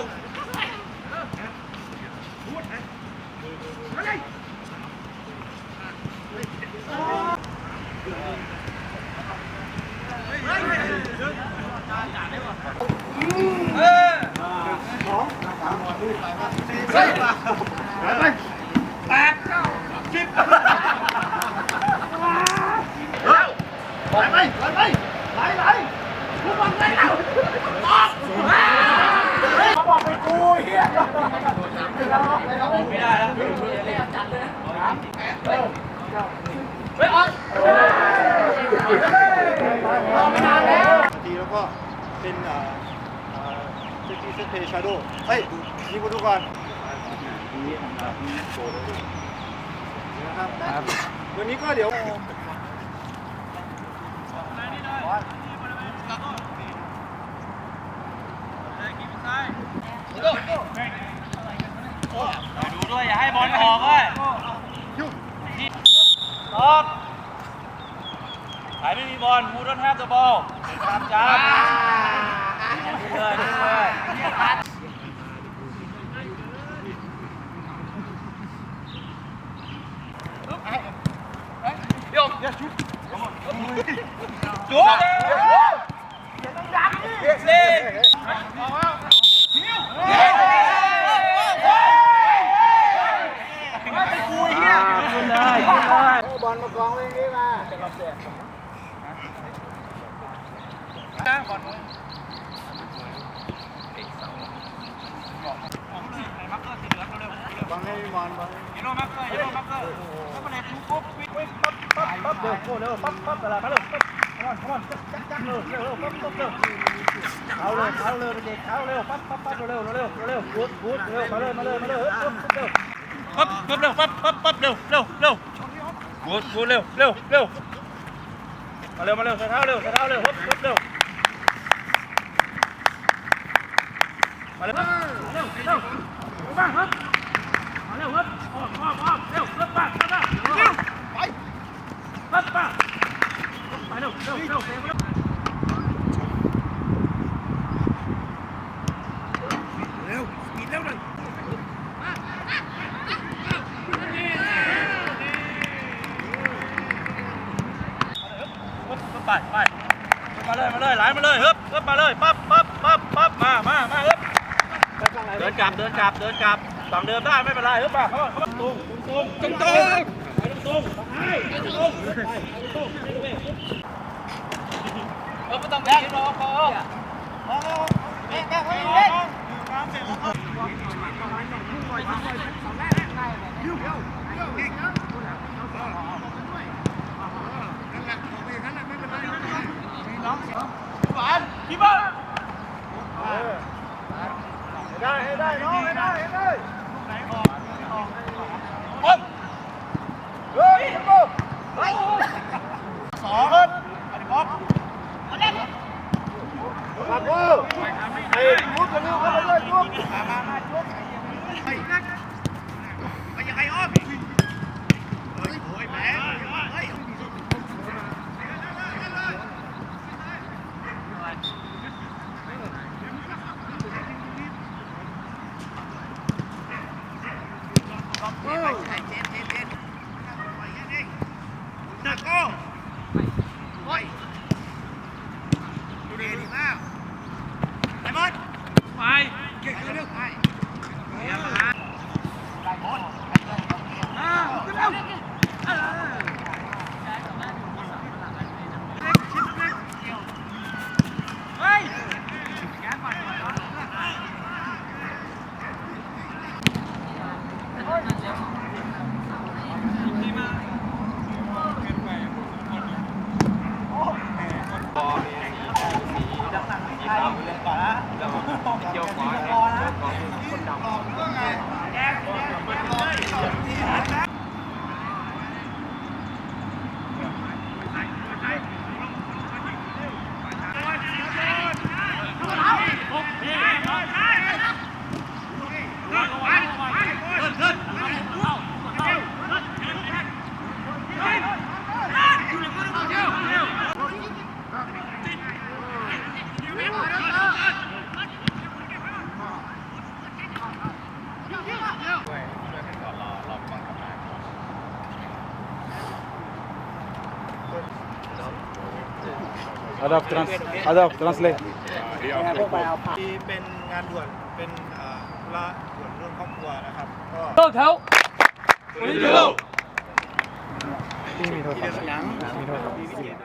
Thank you. ทีแล้วก็เป็นเอ่อเอ่อเซนตีเซนเทชาโดเฮ้ยยิงมาดูก่อนนะครับวันนี้ก็เดี๋ยว ดูด้วยอย่าให้บอลออกเลยออกใคร ไม่มีบอลมูดอนแฮปเดอะบอลตามจับนี่เลยนี่เลยโยกจุ๊บเซ่กูเฮียเลยเลยบอลมากองไว้นี่มานะบ อลมักเกอร์สีเหลืองเร็วๆบอลให้บอลบอลยูโรมักเกอร์ยูโรมักเกอร์ถ้ามันเห็นปุ๊บวิ่งวิ่งปั๊บปั๊บปั๊บเร็วโคเร็วปั๊บปั๊บอะไรมาเร็วปั๊บขมอนขมอนจักจักเร็วเร็วเร็วปั๊บปั๊บเร็วเอาเร็วเอาเร็วเด็กเอาเร็วปั๊บปั๊บปั๊บเร็วเร็วเร็วกูดกูดเร็วมาเลยมาเลยมาเลยปั๊บปั๊บเร็วปั๊บปั๊บเร็วปั๊บปั๊บปั๊บเร็วเร็วเร็วกูดกูดเร็วเร็วเร็วมาเร็วมาเร็วใส่เท้าเร็วใส่เท้าเร็วปั๊บปั๊บเร็วมาเร็วเร็วเร็วมาครับ มาเร็วครับออกออกออกเร็วเร็วป้าป้าป้าเร็วไปป้าป้าไปเร็วเร็วเร็วเร็วเร็วกินเร็วเลยไปไปมาเลยมาเลยไหลมา เลยฮึบฮึบมาเลยปั๊บปั๊บปั๊บปั๊บมามามาฮึบเดินกลับเดินกลับเดินกลับฝั่งเดิมได้ไม่เป็นไรเฮ้ยป่ะเขาเขาตรงตรงตรงตรงไปตรงตรงไปตรงตรงไปตรงเออไม่ต้องแบกรอพอแบกแบกแบกพี่ Adab, trans Adab, translate. ที่เป็นงานด่วน เป็นเอ่อธุระด่วนเรื่องครอบครัวนะครับ ก็ Go, tell. ที่มีโทรศัพท์